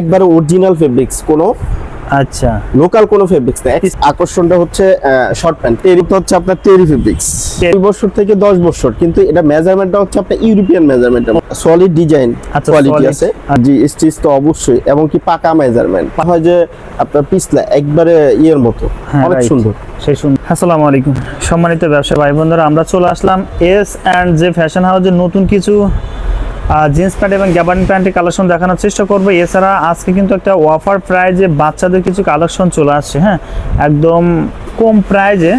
একবারে original fabrics কোনো আচ্ছা। লোকাল কোনো ফেব্রিক্স না। আকর্ষণটা হচ্ছে শর্ট প্যান্ট টেরি তো হচ্ছে আপনার টেরি ফেব্রিক্স দুই বছর থেকে দশ বছর কিন্তু এটা মেজারমেন্টটা হচ্ছে আপনার European measurement solid design quality. আছে। জি স্টিচ তো অবশ্যই এবং কি পাকা মেজারমেন্ট হয় যে আপনার পিছলা একবারে ইয়ের মতো। হ্যাঁ, অনেক সুন্দর। সেই সুন্দর আসসালামু আলাইকুম। সম্মানিত ব্যবসা ভাই বোনেরা আমরা চলে আসলাম এস অ্যান্ড যে ফ্যাশন হাউসের নতুন কিছু জিন্স প্যান্ট এবং গ্যাবার্ডিং প্যান্টের কালেকশন দেখানোর চেষ্টা করব। এছাড়া আজকে কিন্তু একটা অফার প্রাইজে বাচ্চাদের কিছু কালেকশন চলে আসছে হ্যাঁ? একদম কম প্রাইজে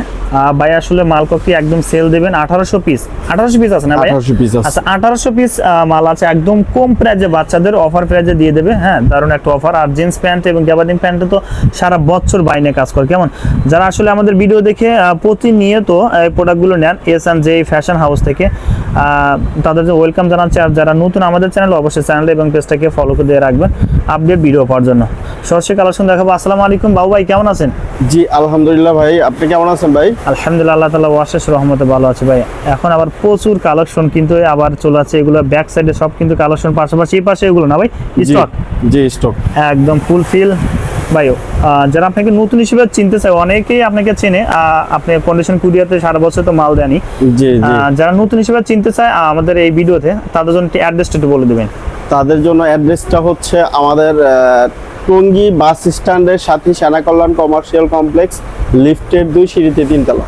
ভাই আসলে মাল কপি একদম সেল দেবেন। আঠারোশো পিস আঠারোশো পিস আছে না ভাই? আঠারোশো পিস আচ্ছা আঠারোশো পিস মাল আছে। একদম কম প্রাইজে বাচ্চাদের অফার প্রাইজে দিয়ে দেবে। হ্যাঁ দারুণ একটা অফার আর জিন্স প্যান্ট এবং গ্যাবার্ডিং প্যান্টে তো সারা বছর বাইনে কাজ করে। কেমন? যারা আসলে আমাদের ভিডিও দেখে প্রতিনিয়ত এই প্রোডাক্টগুলো নেন S and J fashion house থেকে তাদের যে ওয়েলকাম জানাচ্ছি। আর যারা নতুন আমাদের চ্যানেল অবশ্যই চ্যানেল এবং পেজটাকে ফলো করে দিয়ে রাখবেন আপডেট ভিডিও পাওয়ার জন্য। কালেকশন দেখাবো। আসসালামু আলাইকুম বাবু ভাই কেমন আছেন? জি আলহামদুলিল্লাহ ভাই আপনি কেমন আছেন ভাই? আলহামদুলিল্লাহ আল্লাহ তালা ওয়াশেষ রহমতে ভালো আছে ভাই। এখন আবার প্রচুর কালেকশন কিন্তু আবার চলে আছে এগুলো ব্যাক সাইডে সব কিন্তু কালেকশন পাশাপাশি এই পাশে এগুলো না ভাই? স্টক জি স্টক একদম ফুল ফিল ভাই যারা আপনাকে নতুন হিসেবে চিনতে চায় অনেকেই আপনাকে চেনে। আপনি কন্ডিশন কুরিয়াতে সারা বছর তো মাল আহ, যারা নতুন হিসেবে চিনতে চায় আমাদের এই ভিডিওতে তাদের জন্য অ্যাড্রেসটা একটু বলে দেবেন। তাদের জন্য অ্যাড্রেসটা হচ্ছে আমাদের টঙ্গী বাস স্ট্যান্ডের সাথে সেনা কল্যাণ কমার্শিয়াল কমপ্লেক্স লিফটের দুই সিঁড়িতে তিনতলা।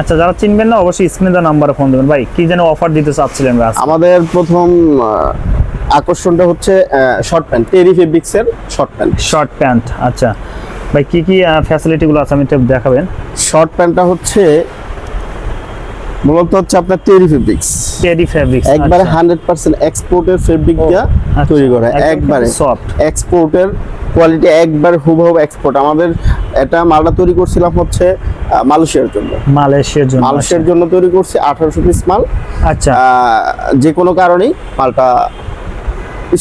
আচ্ছা যারা চিনবেন না অবশ্যই স্ক্রিনে দেওয়া নাম্বারে ফোন দেবেন। ভাই কি যেন অফার দিতে চাচ্ছিলেন আমাদের প্রথম আকর্ষণটা হচ্ছে শর্ট প্যান্ট টেরি ফেব্রিক্সের শর্ট প্যান্ট শর্ট প্যান্ট আচ্ছা। ভাই কি কি ফ্যাসিলিটিগুলো আছে? আমি একটু দেখাবেন। শর্ট প্যান্টটা হচ্ছে মূলত হচ্ছে আপনার টেরি ফেব্রিক্স টেডি একবারে হান্ড্রেড পার্সেন্ট এক্সপোর্টের ফেব্রিক দিয়ে আচ্ছা, তৈরি করা। একবারে soft। এক্সপোর্টের কোয়ালিটি একবার হুবহু এক্সপোর্ট আমাদের এটা মালটা তৈরি করছিলাম হচ্ছে মালয়েশিয়ার জন্য। মালয়েশিয়ার জন্য মালয়েশিয়ার জন্য তৈরি করছি আঠারোশো পিস মাল। আচ্ছা। যে কোনো কারণেই মালটা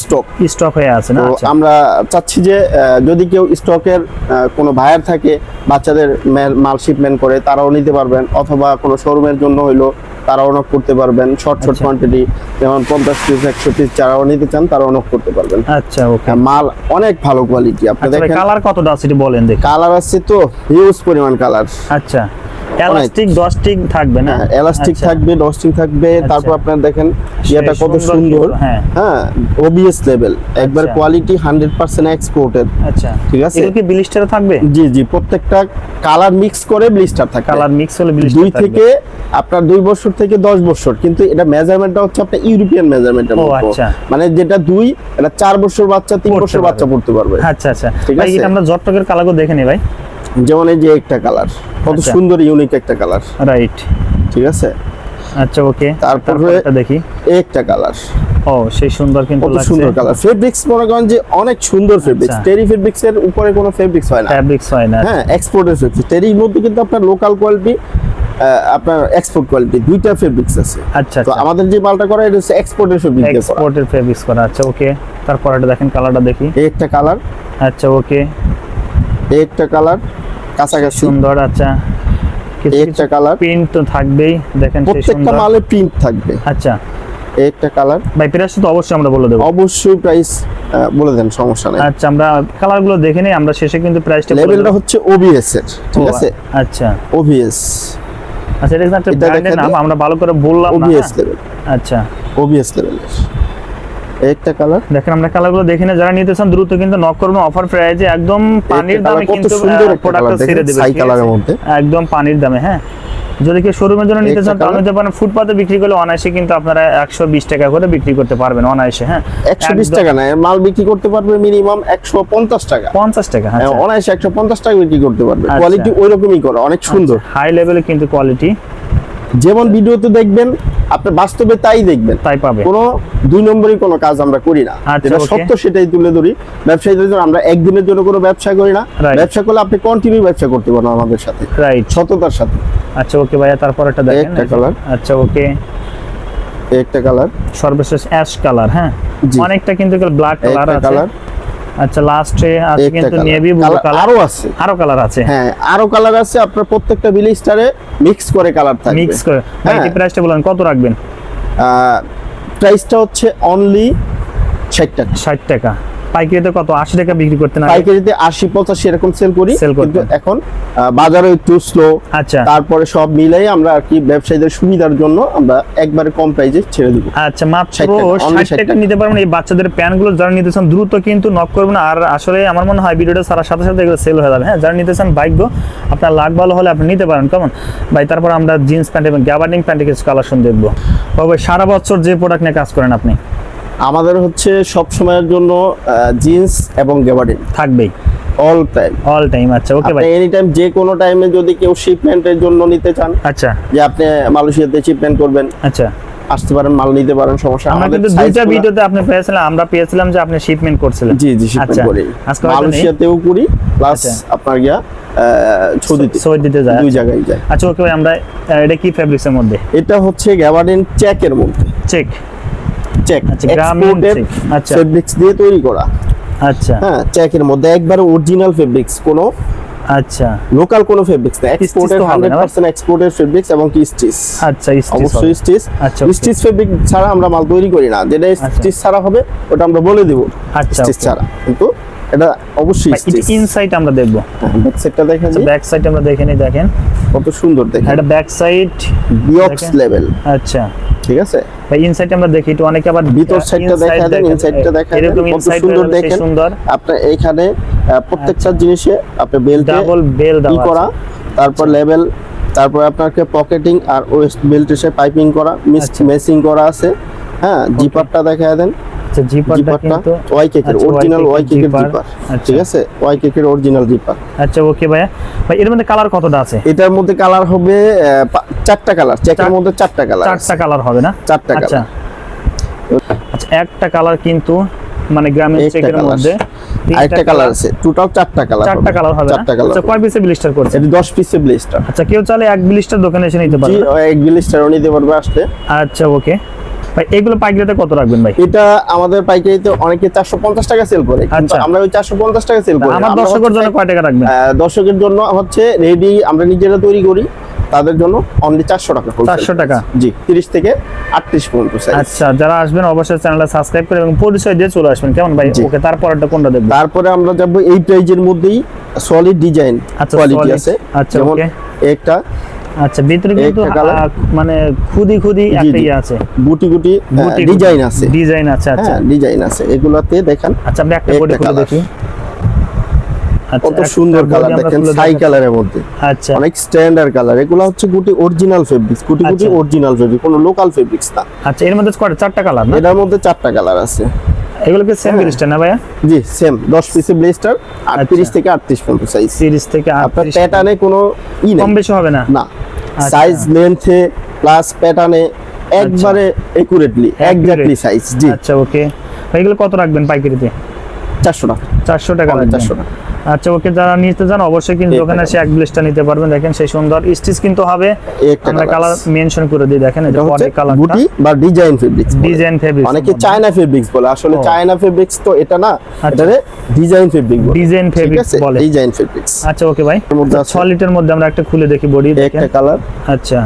স্টক স্টক হয়ে আছে না? আচ্ছা। আমরা চাচ্ছি যে যদি কেউ স্টকের কোনো ভায়ার থাকে বাচ্চাদের মাল শিপমেন্ট করে তারাও নিতে পারবেন। অথবা কোনো শোরুমের জন্য হইল তারাও নক করতে পারবেন। Short short. কোয়ান্টিটি যেমন পঞ্চাশ পিস একশো পিস যারাও নিতে চান তারাও নক করতে পারবেন। আচ্ছা ওকে মাল অনেক ভালো কোয়ালিটি আপনি আচ্ছা দেখেন। কালার কতটা আছে বলেন দেখি। কালার আছে তো হিউজ পরিমাণ কালার আচ্ছা। এলাস্টিক থাকবে না? এলাস্টিক আচ্ছা। থাকবে ডস্টিং থাকবে তারপর আপনার দেখেন ইয়েটা কত সুন্দর হ্যাঁ। হ্যাঁ ওবিএস লেভেল একবার আচ্ছা। কোয়ালিটি হান্ড্রেড পার্সেন্ট এক্সপোর্টেড আচ্ছা। ঠিক আছে? এগুলো কি ব্লিস্টারে থাকবে? জি জি প্রত্যেকটা কালার মিক্স করে ব্লিস্টার থাকে। কালার মিক্স হলে ব্লিস্টার দুই থেকে আপনার দুই বছর থেকে দশ বছর কিন্তু এটা মেজারমেন্টটা হচ্ছে আপনার ইউরোপিয়ান মেজারমেন্টের মতো। আচ্ছা। মানে যেটা দুই এটা চার বছর বাচ্চা তিন বছর বাচ্চা পড়তে পারবে। আচ্ছা আচ্ছা। ঠিক ভাই আছে? আমরা জটটকের কালারগুলো দেখে নিই ভাই। যেমন এই যে একটা কালার কত আচ্ছা। সুন্দর ইউনিক একটা কালার রাইট ঠিক আছে? আচ্ছা ওকে তারপরে- দেখি। একটা কালার ও সেই সুন্দর কিন্তু লাগছে। সুন্দর কালার ফেব্রিক্স মনে করেন যে অনেক সুন্দর ফেব্রিক্স। টেরি ফেব্রিক্স এর উপরে কোনো ফেব্রিক্স হয় না। ফেব্রিক্স হয় না। হ্যাঁ এক্সপোর্টের ফেব্রিক্স টেরির মধ্যে কিন্তু আপনার লোকাল কোয়ালিটি আপনার এক্সপোর্ট কোয়ালিটি দুইটা ফেব্রিক্স আছে। আচ্ছা তো আচ্ছা। আমাদের যে মালটা করা এটা হচ্ছে এক্সপোর্টের ফেব্রিক দিয়ে করা। এক্সপোর্টের ফেব্রিক্স করা। আচ্ছা ওকে তারপর এটা দেখেন কালারটা দেখি। একটা কালার আচ্ছা ওকে একটা কালার কাছাকাছি সুন্দর আচ্ছা। একটা কালার। প্রিন্ট তো থাকবেই দেখেন প্রত্যেকটা মালে প্রিন্ট থাকবে। আচ্ছা। একটা কালার। ভাই প্রাইস তো অবশ্যই আমরা বলে দেবো। অবশ্যই প্রাইস বলে দেন সমস্যা নেই। আচ্ছা আমরা কালারগুলো দেখে নিই আমরা শেষে কিন্তু প্রাইসটা লেভেলটা হচ্ছে ওবিএস এর ঠিক আছে? আচ্ছা। ওবিএস আচ্ছা এটা একটা ব্র্যান্ডের নাম আমরা ভালো করে বললাম না ওবিএস হ্যাঁ? লেভেল আচ্ছা। ওবিএস লেভেলের এই একটা কালার। দেখেন আমরা কালারগুলো দেখে না যারা নিতে চান দ্রুত কিন্তু নক করবেন অফার প্রাইজে একদম পানির দামে কিন্তু প্রোডাক্টটা ছেড়ে দেবে এর আছে? মধ্যে। একদম পানির দামে হ্যাঁ? যদি কেউ শোরুমের জন্য নিতে চান তাহলে colour। নিতে পারেন। ফুটপাতে বিক্রি করলে অনায়াসে কিন্তু আপনারা একশো বিশ টাকা করে বিক্রি করতে পারবেন অনায়াসে হ্যাঁ? একশো বিশ টাকা না মাল বিক্রি করতে পারবে মিনিমাম একশো পঞ্চাশ টাকা। পঞ্চাশ টাকা হ্যাঁ অনায়াসে একশো পঞ্চাশ টাকা বিক্রি করতে পারবে। আচ্ছা। কোয়ালিটি ওই রকমই করে অনেক সুন্দর। হাই লেভেলে কিন্তু কোয়ালিটি যেমন ভিডিওতে দেখবেন আপনি বাস্তবে তাই দেখবেন। তাই পাবে। কোনো দুই নম্বরই কোনো কাজ আমরা করি না। আচ্ছা, যেটা সত্য সেটাই তুলে ধরি। ব্যবসায়ীদের জন্য আমরা একদিনের জন্য কোনো ব্যবসা করি না। ব্যবসা করলে আপনি কন্টিনিউ ব্যবসা করতে পারেন আমাদের সাথে। রাইট সততার সাথে। আচ্ছা ওকে ভাইয়া তারপর একটা দেখেন একটা কালার আচ্ছা ওকে। একটা কালার সর্বশেষ অ্যাশ কালার হ্যাঁ। অনেকটা কিন্তু ব্ল্যাক কালার আছে। কালার আচ্ছা লাস্টে আছে কিন্তু নেভি ব্লু কালার আরও আছে। আরও কালার আছে। হ্যাঁ আরও কালার আছে। আপনার প্রত্যেকটা বিলিস্টারে মিক্স করে কালার থাকবে। মিক্স করে। ভাই হ্যাঁ। এই প্রাইসটা বলেন কত রাখবেন? প্রাইসটা হচ্ছে অনলি ষাট টাকা। ষাট টাকা। পাইকারিতে কত? আশি টাকা বিক্রি করতেন? পাইকারিতে আশি পঁচাশি এরকম সেল করি। কিন্তু এখন বাজারে একটু স্লো আচ্ছা। তারপরে সব মিলাই আমরা আর কি ব্যবসায়ীদের সুবিধার জন্য আমরা একবারে কম প্রাইজে ছেড়ে দিব। আচ্ছা মাত্র 60 টাকা, only ষাট 60 টাকা টাকা। নিতে পারবেন এই বাচ্চাদের প্যান্টগুলো যারা নিতে চান দ্রুত কিন্তু নক করবেন আর আসলে আমার মনে হয় ভিডিওটা সারার সাথে সাথে এগুলো সেল হয়ে যাবে। হ্যাঁ যারা নিতে চান ভাগ্য আপনার লাখ ভালো হলে আপনি নিতে পারেন। কেমন? ভাই তারপর আমরা জিন্স প্যান্ট এবং গ্যাবার্ডিং প্যান্টে কিছু কালেকশন দেখব। ভাই সারা বছর যে প্রোডাক্ট নিয়ে কাজ করেন আপনি? আমাদের হচ্ছে সব সময়ের জন্য জিন্স এবং গেবার্ডিন থাকবেই। অল টাইম অল টাইম আচ্ছা ওকে ভাই। এনি টাইম যে কোনো টাইমে যদি কেউ শিপমেন্টের জন্য নিতে চান আচ্ছা। যে আপনি মালয়েশিয়াতে শিপমেন্ট করবেন আচ্ছা। আসতে পারেন মাল নিতে পারেন সমস্যা আমরা কিন্তু দুইটা ভিডিওতে আপনি পেয়েছিলাম আমরা পেয়েছিলাম যে আপনি শিপমেন্ট করছিলেন। জি জি শিপমেন্ট আচ্ছা, করি। আজকে মালয়েশিয়াতেও করি প্লাস আচ্ছা। আপনার গিয়া সৌদিতে। সৌদি দিতে যায় দুই জায়গায় যায়। আচ্ছা ওকে ভাই আমরা এটা কি ফেব্রিক্সের মধ্যে? এটা হচ্ছে গ্যাবার্ডিন চেকের মধ্যে। চেক চেক আচ্ছা, এক্সপোর্টেড আচ্ছা। ফেব্রিক্স দিয়ে তৈরি করা। আচ্ছা। হ্যাঁ চেকের মধ্যে একবারে অরিজিনাল ফেব্রিক্স কোনো আচ্ছা। লোকাল কোনো ফেব্রিক্স না ভাই? 100% এক্সপোর্টের ফেব্রিক্স এবং কি স্টিচ আচ্ছা স্টিচ অবশ্যই স্টিচ আচ্ছা. স্টিচ ফেব্রিক ছাড়া আমরা মাল তৈরি করি না। যেটা স্টিচ ছাড়া হবে ওটা আমরা বলে দেব। আচ্ছা স্টিচ ছাড়া। কিন্তু এটা অবশ্যই ইনসাইড আমরা দেখব। ব্যাক সাইডটা দেখেন আচ্ছা ব্যাক সাইড আমরা দেখে নিই দেখেন। কত সুন্দর দেখেন। এটা ব্যাক সাইড দেখেন। লেভেল আচ্ছা। ঠিক আছে? ভাই ইনসাইড আমরা দেখি একটু অনেকে আবার ভিতর সাইডটা দেখা দেন ইনসাইডটা দেখা দেন এরকম কত ইনসাইড সুন্দর দেখেন। সুন্দর। আপনার এইখানে আহ, প্রত্যেকটা জিনিসে আপনি বেল্টে ডাবল বেল ই দেওয়া করা তারপর লেভেল তারপর আপনাকে পকেটিং আর ওয়েস্ট বেল্ট এসে পাইপিং করা আচ্ছা। মেসিং করা আছে। হ্যাঁ জিপারটা দেখা দেন। আচ্ছা জিপারটা কিন্তু ওয়াই কেকের আচ্ছা, অরিজিনাল Y ওয়াই কেকের জিপার আচ্ছা। ঠিক আছে? ওয়াই কেকের অরিজিনাল জিপার আচ্ছা ওকে ভাইয়া। ভাই এর মধ্যে কালার কতটা আছে? এটার মধ্যে কালার হবে চারটা কালার চেকের মধ্যে চারটা কালার চারটা কালার হবে না? চারটা আচ্ছা। কালার আচ্ছা একটা কালার কিন্তু মানে একটা চেকের। মধ্যে আরেকটা কালার আছে। টোটাল চারটা কালার চারটা কালার হবে চারটা কালার আচ্ছা কয় পিসে ব্লিস্টার করছে এটা 10 পিসের ব্লেস্টার আচ্ছা কেউ চাইলে এক ব্লিস্টার দোকানে এসে নিতে পারবে ও এক ব্লেস্টারও নিতে পারবে আসলে। আচ্ছা ওকে ভাই এগুলো পাইকারিতে কত রাখবেন ভাই? এটা আমাদের পাইকারিতে অনেকে 450 টাকা সেল করে আচ্ছা। আমরা ওই 450 টাকা সেল করি আমার দর্শকের জন্য কয় টাকা রাখবেন? দর্শকের জন্য হচ্ছে রেডি আমরা নিজেরা তৈরি করি তাদের জন্য অনলি 400 টাকা 400 টাকা? জি 30 থেকে 38 পর্যন্ত আচ্ছা যারা আসবেন অবশ্যই চ্যানেলটা সাবস্ক্রাইব করে এবং পরিচয় দিয়ে চলে আসবেন। কেমন ভাই। ওকে তারপরটা কোনটা দেখবেন তারপরে আমরা যাব এই প্রাইজের মধ্যেই সলিড ডিজাইন কোয়ালিটি। আছে। আচ্ছা, যেমন একটা আচ্ছা ভিতরে কিন্তু মানে খুদি খুদি একটা ইয়ে আছে। গুটি গুটি ডিজাইন আছে। ডিজাইন আছে আচ্ছা। হ্যাঁ ডিজাইন আছে। এগুলাতে দেখেন আচ্ছা আমরা একটা করে দেখি। আচ্ছা, কত সুন্দর কালার দেখেন দেখাচ্ছি। কালারের মধ্যে। আচ্ছা। অনেক স্ট্যান্ডার্ড কালার এগুলো হচ্ছে গুটি অরিজিনাল ফেব্রিক্স গুটি গুটি আচ্ছা। অরিজিনাল ফেব্রিক কোনো লোকাল ফেব্রিক্স না। আচ্ছা এর মধ্যে কয়টা চারটা কালার না? এটার মধ্যে চারটা কালার আছে। এগুলো কি সেম হ্যাঁ। ব্লিস্টার না ভাইয়া? জি সেম 10 পিসের ব্লেস্টার 38 আচ্ছা। থেকে 38 পর্যন্ত সাইজ সিরিজ থেকে আপনার 38 প্যাটার্নে কোনো ই কম বেশি হবে না? না। আচ্ছা। সাইজ লেন্থে প্লাস প্যাটার্নে একবারে একুরেটলি এক্স্যাক্টলি সাইজ জি। আচ্ছা ওকে এগুলো কত রাখবেন পাইকারিতে? 400 টাকা চারশো টাকা 400 টাকা আচ্ছা ওকে যারা নিতে চান অবশ্যই কিন্তু দোকানে এসে এক ব্লিস্টার নিতে পারবেন। দেখেন সেই সুন্দর স্টিচ কিন্তু হবে। আমরা কালার মেনশন করে দিই দেখেন এটা বডি কালারটা গুটি বা ডিজাইন ফেব্রিক্স ডিজাইন ফেব্রিক অনেকে চায়না ফেব্রিক্স বলে। আসলে চায়না ফেব্রিক্স তো এটা না আচ্ছা। এটারে ডিজাইন ফেব্রিক বলে। ডিজাইন ঠিক ফেব্রিক আছে? বলে। ডিজাইন ফেব্রিক্স আচ্ছা ওকে ভাই। এর মধ্যে 6 লিটার মধ্যে আমরা একটা খুলে দেখি বডি দেখেন। একটা কালার আচ্ছা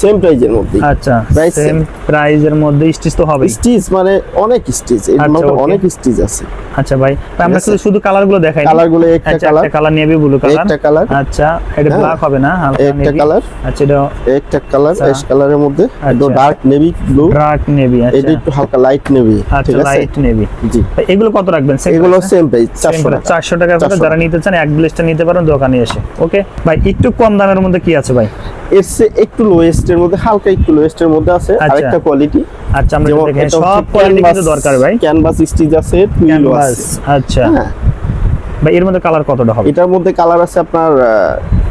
সেম প্রাইজের মধ্যে। আচ্ছা সেম প্রাইজের মধ্যে স্টিচ তো হবে স্টিচ মানে অনেক স্টিচ এর আচ্ছা, মধ্যে অনেক স্টিচ আছে। আচ্ছা ভাই। ভাই, আমরা। শুধু দেখাই একটা আচ্ছা কালার একটা কালার নেভি ব্লু কালার একটা কালার আচ্ছা এটা। ব্ল্যাক হবে না? একটা নেভি কালার আচ্ছা এটা একটা কালার আচ্ছা। অ্যাশ কালারের মধ্যে। একটু আচ্ছা। Dark navy blue dark navy এটা আচ্ছা। একটু হালকা লাইট নেভি আচ্ছা ঠিক আছে? লাইট নেভি জি। এগুলো কত রাখবেন? এগুলো সেম প্রাইস 400 টাকা। চারশো টাকা করে যারা নিতে চান এক ব্লেসটা নিতে পারেন দোকানে এসে। ওকে ভাই একটু কম দামের মধ্যে কি আছে ভাই? এর চেয়ে একটু লোয়েস্ট এর মধ্যে হালকা একটু লোয়েস্ট এর মধ্যে আছে আচ্ছা। আরেকটা কোয়ালিটি আচ্ছা আমরা দেখেন সব কোয়ালিটি কিন্তু দরকার ভাই। ক্যানভাস স্টিচ আছে টুইলো ক্যানভাস আছে। আচ্ছা। হ্যাঁ। ভাই এর মধ্যে কালার কতটা হবে? এটার মধ্যে কালার আছে আপনার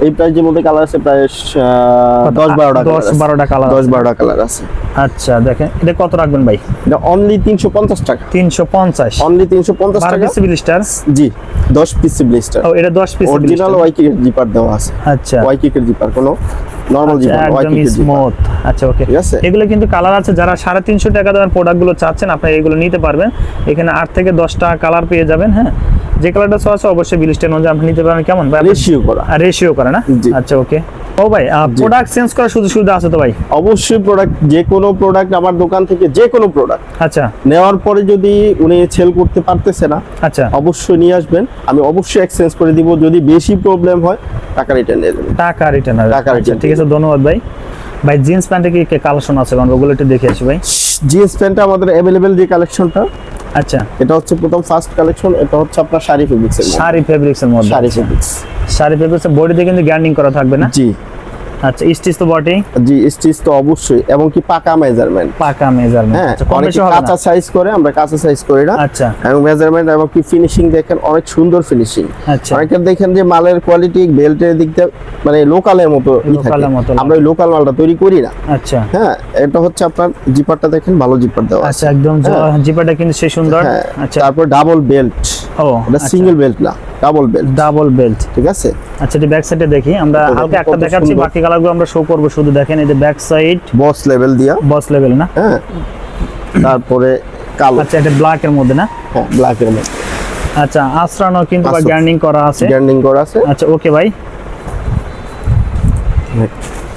এই প্রাইজের মধ্যে কালার আছে প্রায় কত? দশ বারোটা দশ বারোটা কালার দশ বারোটা কালার আছে। আচ্ছা দেখেন এটা কত রাখবেন ভাই? এটা অনলি তিনশো পঞ্চাশ টাকা। তিনশো পঞ্চাশ। অনলি তিনশো পঞ্চাশ বারো টাকা। পিস ব্লিস্টার জি দশ পিস ব্লিস্টার ও এটা দশ পিস অরিজিনাল ওয়াই কিকের জিপার দেওয়া আছে। আচ্ছা। ওয়াই কিকের জিপার কোনো নর্মাল আচ্ছা, জিপার একদম স্মুথ আচ্ছা ওকে এগুলো কিন্তু কালার আছে যারা সাড়ে তিনশো টাকা দামের প্রোডাক্টগুলো চাচ্ছেন আপনারা এগুলো নিতে পারবেন। এখানে আট থেকে দশটা কালার পেয়ে যাবেন হ্যাঁ? যে কালারটা আছে অবশ্যই বিলিস্টের অনুযায়ী আপনি নিতে পারেন কেমন? রেশিও করা। রেশিও করে না? আচ্ছা ওকে ও ভাই প্রোডাক্ট চেঞ্জ করার সুযোগ সুবিধা আছে তো ভাই? অবশ্যই প্রোডাক্ট যে কোনো প্রোডাক্ট আমার দোকান থেকে যে কোনো প্রোডাক্ট আচ্ছা। নেওয়ার পরে যদি উনি সেল করতে পারতেছে না আচ্ছা। অবশ্যই নিয়ে আসবেন। আমি অবশ্যই এক্সচেঞ্জ করে দিব। যদি বেশি প্রবলেম হয় টাকা রিটার্ন নিয়ে যাবেন টাকা রিটার্ন টাকা return ঠিক আছে ধন্যবাদ ভাই। ভাই জিন্স প্যান্টে কি কালেকশন আছে? কারণ ওগুলো একটু দেখে আসি ভাই। জিএস প্যান্টটা আমাদের অ্যাভেলেবেল যে কালেকশনটা আচ্ছা এটা হচ্ছে প্রথম ফার্স্ট কালেকশন এটা হচ্ছে আপনার শাড়ি ফেব্রিক্স। শাড়ি ফেব্রিক্স এর মধ্যে শাড়ি। ফেব্রিক্স শাড়ি ফেব্রিক্স বডিতে কিন্তু গ্যান্ডিং করা থাকবে না জি আচ্ছা স্টিচ তো বটেই। জি স্টিচ তো অবশ্যই এবং কি পাকা মেজারমেন্ট পাকা মেজারমেন্ট হ্যাঁ আচ্ছা অনেকে কাঁচা সাইজ করে আমরা কাঁচা সাইজ করি না। আচ্ছা। এবং মেজারমেন্ট এবং কি ফিনিশিং দেখেন অনেক সুন্দর ফিনিশিং আচ্ছা। অনেকে দেখেন যে মালের কোয়ালিটি বেল্টের মানে লোকালের মতো লোকালের মতো আমরা ওই লোকাল মালটা তৈরি করি না। আচ্ছা। হ্যাঁ এটা হচ্ছে আপনার জিপারটা দেখেন ভালো জিপার দেওয়া আচ্ছা একদম হ্যাঁ। জিপাটা কিন্তু সেই সুন্দর। হ্যাঁ আচ্ছা। তারপর ডাবল বেল্ট ও এটা সিঙ্গেল বেল্ট না ডাবল বেল্ট ডাবল বেল্ট ঠিক আছে? আচ্ছা এটি ব্যাক সাইডে দেখি আমরা হালকা একটা দেখাচ্ছি। বাকি কালারগুলো আমরা শো করব শুধু দেখেন এই যে ব্যাক সাইড বস লেভেল দিয়া। বস লেভেল না? হ্যাঁ। তারপরে কালো। আচ্ছা এটা ব্ল্যাক এর মধ্যে না? হ্যাঁ ব্ল্যাক এর মধ্যে। আচ্ছা আশ্রানো কিন্তু বা গ্যান্ডিং করা আছে। গ্যান্ডিং করা আছে। আচ্ছা ওকে ভাই।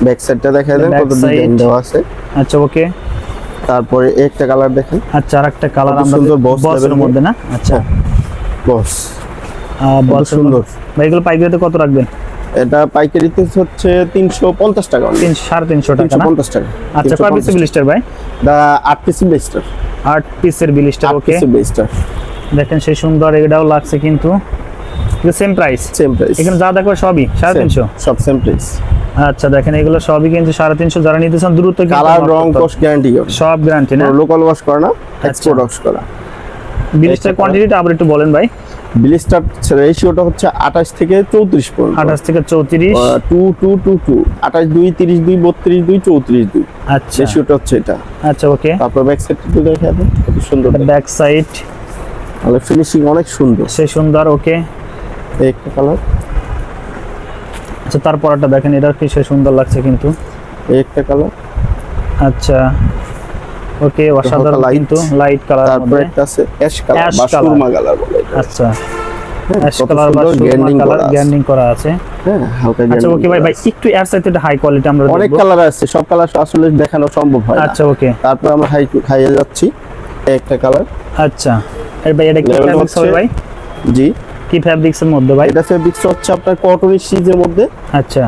ব্যাক সাইডটা দেখা দেন কত ডিজাইন। দেওয়া আছে। আচ্ছা ওকে তারপরে একটা কালার দেখেন। আচ্ছা আর একটা কালার আমরা সুন্দর boss বসের level মধ্যে না? আচ্ছা। বস বস সুন্দর। ভাই এগুলো পাইকারিতে কত রাখবেন? এটা পাইকারিতে হচ্ছে তিনশো পঞ্চাশ টাকা তিন সাড়ে তিনশো টাকা তিনশো না পঞ্চাশ টাকা। আচ্ছা কয় পিসের বিলিস্টার ভাই? দা আট পিসি ব্লেস্টার। আট পিসের বিলিস্টার ওকে পিসি ব্লেস্টার। দেখেন সেই সুন্দর এটাও লাগছে কিন্তু। সেম প্রাইস সেম প্রাইস এখানে যা দেখো সবই? সাড়ে তিনশো? সব সেম প্রাইস আচ্ছা দেখেন এগুলো সবই কিন্তু সাড়ে তিনশো যারা নিতে চান দ্রুত কালার রং করতে কস গ্যারান্টি সব গ্যারান্টি না? লোকাল ওয়াশ করা না আচ্ছা। এক্সপোর্ট ওয়াশ করা। বিলিস্টার কোয়ান্টিটিটা আবার একটু বলেন ভাই। ব্লেস্টার রেশিওটা হচ্ছে আঠাশ থেকে চৌত্রিশ পর্যন্ত। আঠাশ থেকে চৌত্রিশ। টু টু টু টু আঠাশ দুই তিরিশ দুই বত্রিশ দুই চৌত্রিশ দুই। আচ্ছা। রেশিওটা হচ্ছে এটা। আচ্ছা ওকে। তারপর ব্যাক সাইড একটু দেখা দেন সুন্দর। ব্যাক সাইড তাহলে ফিনিশিং অনেক সুন্দর। সেই সুন্দর ওকে। একটা কালার আচ্ছা তারপরটা দেখেন এটা কি সে সুন্দর লাগছে কিন্তু। একটা কালার আচ্ছা। ওকে অসাধারণ কিন্তু লাইট কালার তারপর একটা আছে অ্যাশ কালার বা সুরমা কালার বলে আচ্ছা। হ্যাঁ, অ্যাশ কালার বা সুন্দর গ্যান্ডিং গ্যান্ডিং করা আছে। হ্যাঁ হালকা আচ্ছা ওকে ভাই করা ভাই একটু এর সাথে হাই কোয়ালিটি আমরা অনেক কালার আছে সব কালার আসলে দেখানো সম্ভব হয় আচ্ছা ওকে তারপর আমরা হাই হাইয়ে যাচ্ছি একটা কালার আচ্ছা। এই ভাই এটা কি ফ্যাব্রিক্স হবে হচ্ছে- ভাই? জি। কি ফ্যাব্রিক্স এর মধ্যে ভাই? এটা ফেব্রিক্স হচ্ছে আপনার কটন সিজের মধ্যে। আচ্ছা।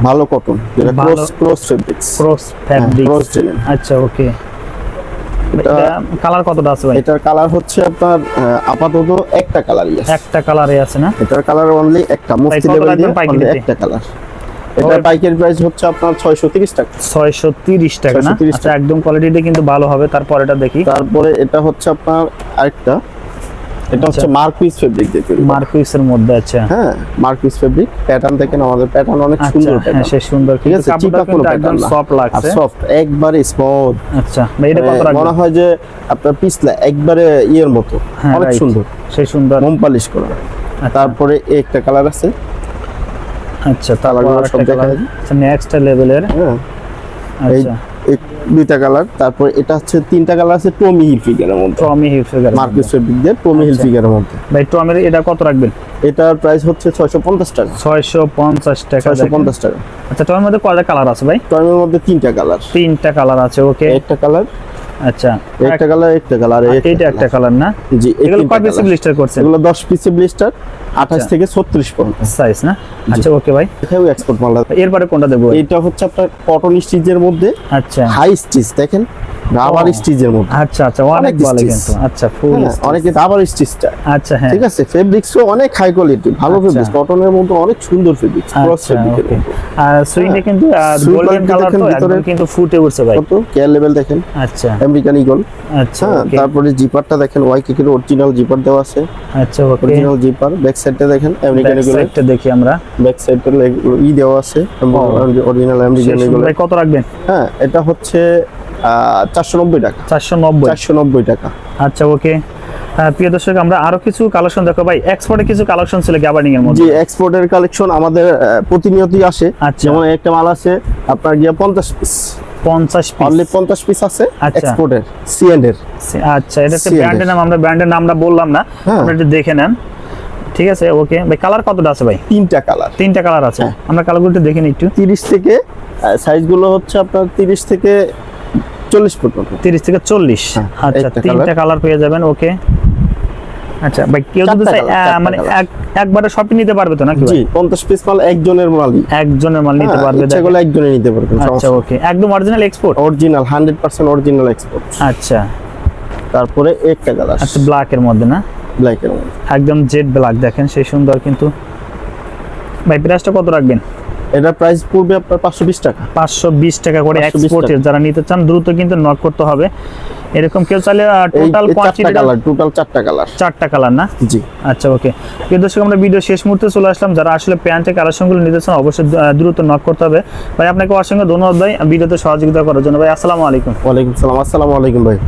ভালো কটন যেটা cross cross fabrics cross fabrics cross আচ্ছা ওকে কালার কতটা আছে ভাই? এটার কালার হচ্ছে আপনার আপাতত একটা কালারই আছে। একটা কালারই আছে না? এটার কালার অনলি একটা মুফতি লেভেল দিয়ে একটা কালার এটা বাইকের প্রাইস হচ্ছে আপনার 630 টাকা। ছয়শো তিরিশ টাকা না? 630 আচ্ছা একদম কোয়ালিটিটা কিন্তু ভালো হবে তারপর এটা দেখি। তারপরে এটা হচ্ছে আপনার আরেকটা। এটা হচ্ছে। মার্কুইস ফেব্রিক করা। মার্কুইসের মধ্যে আচ্ছা হ্যাঁ মার্কুইস ফেব্রিক প্যাটার্ন দেখেন আমাদের প্যাটার্ন অনেক আচ্ছা সুন্দর হ্যাঁ প্যাটার্ন সে সুন্দর ঠিক আছে কোনো প্যাটার্ন সফট লাগছে। সফট একবারে স্মুথ আচ্ছা ভাই এটা কত রাখবেন? মনে হয় যে আপনার পিছলা একবারে ইয়ের মতো। হ্যাঁ, অনেক সুন্দর। সেই সুন্দর। মোম পালিশ করা। আচ্ছা, তারপরে একটা কালার আছে। আচ্ছা তারপর সব দেখা নেক্সট লেভেলের হ্যাঁ। আচ্ছা। দুইটা কালার। তারপর এটা হচ্ছে তিনটা কালার আছে টমি হিল ফিগারের মধ্যে। টমি হিলফিগার মার্কেট ফেব্রিক দিয়ে টমি হিল। ফিগারের মধ্যে। ভাই টমের এটা কত রাখবেন? এটার প্রাইস হচ্ছে 650 টাকা। ছয়শো পঞ্চাশ টাকা দেখেন। 650 টাকা। আচ্ছা টমের মধ্যে কয়টা কালার আছে ভাই? টমের মধ্যে তিনটা কালার। তিনটা কালার আছে ওকে। একটা কালার আচ্ছা। একটা কালার একটা কালার এইটা একটা কালার না? জি এগুলো তিনটা কয় পিসে ব্লিস্টার করছেন? এগুলো 10 পিসে ব্লিস্টার 28 আচ্ছা। থেকে 36 পর্যন্ত। সাইজ না? আচ্ছা ওকে ভাই। এটাও এক্সপোর্ট মাল এরপরে কোনটা দেবো? এটা হচ্ছে আপনার কটন স্টিচের মধ্যে আচ্ছা। হাই স্টিচ দেখেন? রাবার স্টিচের মধ্যে আচ্ছা আচ্ছা অনেক ভালো। কিন্তু। আচ্ছা ফুল হ্যাঁ, অনেকে রাবার স্টিচটা আচ্ছা হ্যাঁ। ঠিক আছে ফেব্রিক্সও অনেক হাই কোয়ালিটি ভালো আচ্ছা। ফেব্রিক্স কটনের মধ্যে অনেক সুন্দর ফেব্রিক্স ক্রস আচ্ছা ওকে আর সুইংটা হ্যাঁ। কিন্তু গোল্ডেন কালার তো। একদম কিন্তু ফুটে উঠছে ভাই। কত? কেয়ার লেভেল দেখেন। আচ্ছা। আমেরিকান ইগল আচ্ছা হ্যাঁ তারপরে জিপারটা দেখেন ওয়াই কেকের অরিজিনাল জিপার দেওয়া আছে। আচ্ছা ওকে অরিজিনাল জিপার ব্যাক সাইডটা দেখেন আমেরিকান সাইডটা দেখি আমরা। ব্যাক সাইডটা ই দেওয়া আছে অরিজিনাল আমেরিকান ভাই কত রাখবেন? হ্যাঁ এটা হচ্ছে চারশো নব্বই টাকা। চারশো নব্বই। চারশো নব্বই টাকা। আচ্ছা ওকে। প্রিয় দর্শক আমরা আরও কিছু কালেকশন দেখো। ভাই এক্সপোর্টে কিছু কালেকশন ছিল গ্যাবার্ডিং এর মধ্যে। এক্সপোর্টের কালেকশন আমাদের প্রতিনিয়তই আসে। আচ্ছা। যেমন একটা মাল আছে আপনার গিয়ে পঞ্চাশ পিস পঞ্চাশ অনলি পিস পঞ্চাশ পিস আছে। এক্সপোর্টের সিএন্ড এর আচ্ছা এটা একটা ব্র্যান্ডের নাম। আমরা ব্র্যান্ডের নামটা বললাম না। হ্যাঁ। আপনারা একটু দেখে নেন। ঠিক আছে ওকে। ভাই কালার কতটা আছে ভাই? তিনটা কালার তিনটা কালার আছে। হ্যাঁ। আমরা কালারগুলো একটু দেখে নিই একটু। তিরিশ থেকে সাইজগুলো হচ্ছে আপনার তিরিশ থেকে চল্লিশ পর্যন্ত তিরিশ থেকে চল্লিশ। হ্যাঁ, আচ্ছা তিনটা কালার পেয়ে যাবেন ওকে আচ্ছা ভাই কেউ যদি মানে এক- একবারে শপিং নিতে পারবে তো নাকি জি পিস মাল একজনের মালই একজনের মাল নিতে হ্যাঁ, পারবে ইচ্ছা করলে একজনে নিতে পারবেন আচ্ছা ওকে একদম original export original hundred percent original export আচ্ছা। তারপরে একটা কালার আচ্ছা ব্ল্যাকের মধ্যে না? ব্ল্যাকের মধ্যে। একদম জেড ব্ল্যাক দেখেন সেই সুন্দর কিন্তু। ভাই প্রাইসটা কত রাখবেন? এটা প্রাইস পড়বে আপনার পাঁচশো বিশ টাকা। পাঁচশো বিশ টাকা করে 520 এক্সপোর্টের যারা নিতে চান দ্রুত কিন্তু নক করতে হবে। এরকম কেউ চাইলে টোটাল চারটা কোয়ান্টিটি কালার টোটাল চারটা কালার চারটা কালার না? জি। আচ্ছা ওকে প্রিয় দর্শক আমরা ভিডিও শেষ মুহূর্তে চলে আসলাম। যারা আসলে প্যান্টের কালেকশনগুলো নিতে চান অবশ্যই দ্রুত নক করতে হবে। ভাই আপনাকে অসংখ্য ধন্যবাদ ভাই। ভিডিওতে সহযোগিতা করার জন্য। ভাই আসসালামু আলাইকুম। ওয়ালাইকুম সালাম। আসসালামু আলাইকুম ভাই।